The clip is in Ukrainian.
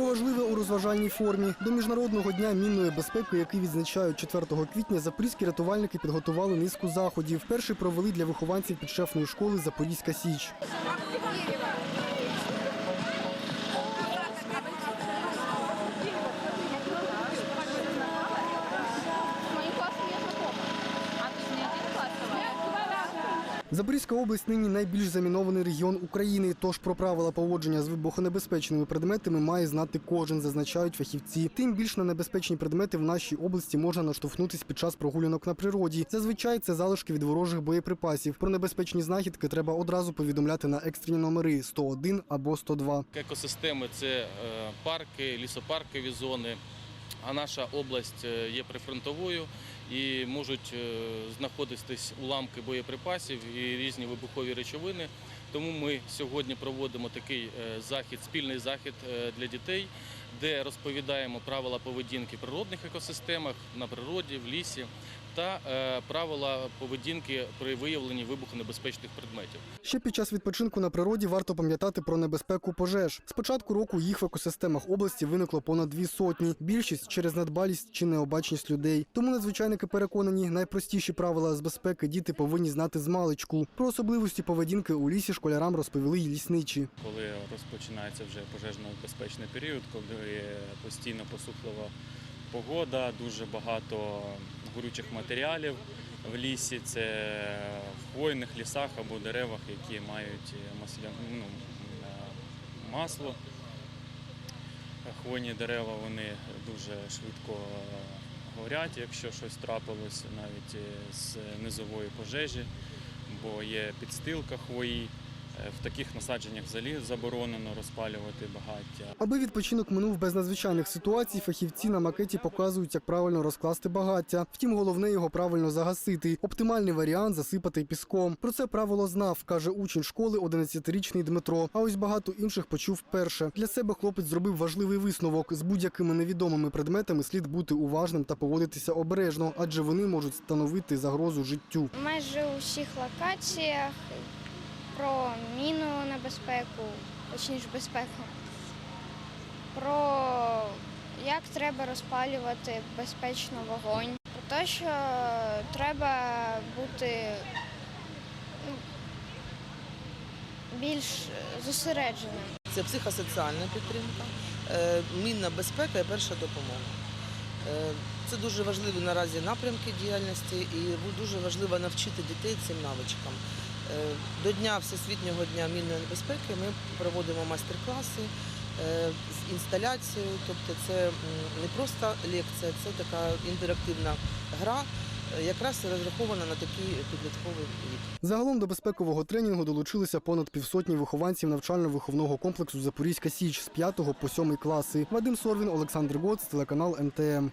Про важливе у розважальній формі до міжнародного дня мінної безпеки, який відзначають 4 квітня, запорізькі рятувальники підготували низку заходів. Перший провели для вихованців підшефної школи Запорізька Січ. Запорізька область нині найбільш замінований регіон України. Тож про правила поводження з вибухонебезпечними предметами має знати кожен, зазначають фахівці. Тим більш на небезпечні предмети в нашій області можна наштовхнутись під час прогулянок на природі. Зазвичай це залишки від ворожих боєприпасів. Про небезпечні знахідки треба одразу повідомляти на екстрені номери 101 або 102. Екосистеми це е, парки, лісопаркові зони. А наша область е, є прифронтовою і можуть е, знаходитись уламки боєприпасів і різні вибухові речовини. Тому ми сьогодні проводимо такий е, захід, спільний захід е, для дітей, де розповідаємо правила поведінки в природних екосистемах на природі, в лісі та е, правила поведінки при виявленні вибухонебезпечних предметів. Ще під час відпочинку на природі варто пам'ятати про небезпеку пожеж. З початку року їх в екосистемах області виникло понад дві сотні. Більшість через недбалість чи необачність людей. Тому надзвичайники переконані, найпростіші правила з безпеки діти повинні знати з маличку. Про особливості поведінки у лісі школярам розповіли й лісничі. коли розпочинається вже пожежно-безпечний період, коли постійно посухлива погода, дуже багато горючих матеріалів в лісі, це в хвойних лісах або деревах, які мають масля... ну, е, масло. Хвойні дерева вони дуже швидко горять, якщо щось трапилось навіть е, з низової пожежі, бо є підстилка хвої. Е, В таких насадженнях взагалі заборонено розпалювати багаття. Аби відпочинок минув без надзвичайних ситуацій, фахівці на макеті показують, як правильно розкласти багаття. Втім, головне його правильно загасити. Оптимальний варіант засипати піском. Про це правило знав, каже учень школи 11-річний Дмитро. А ось багато інших почув вперше. Для себе хлопець зробив важливий висновок: з будь-якими невідомими предметами слід бути уважним та поводитися обережно, адже вони можуть становити загрозу життю. майже у всіх локаціях про мінну небезпеку, точніше безпеку, про як треба розпалювати безпечно вогонь, про те, що треба бути ну, більш зосередженим. Це психосоціальна підтримка, е, мінна безпека і перша допомога. Е, Це дуже важливі наразі напрямки діяльності і дуже важливо навчити дітей цим навичкам. Е, До Дня Всесвітнього дня мінної безпеки ми проводимо майстер-класи е, з інсталяцією, тобто це не просто лекція, це така інтерактивна гра, е, якраз розрахована на такий підлітковий вік. Загалом до безпекового тренінгу долучилися понад півсотні вихованців навчально-виховного комплексу Запорізька Січ з 5 по 7 класи. Вадим Сорвін, Олександр Гоц, телеканал МТМ.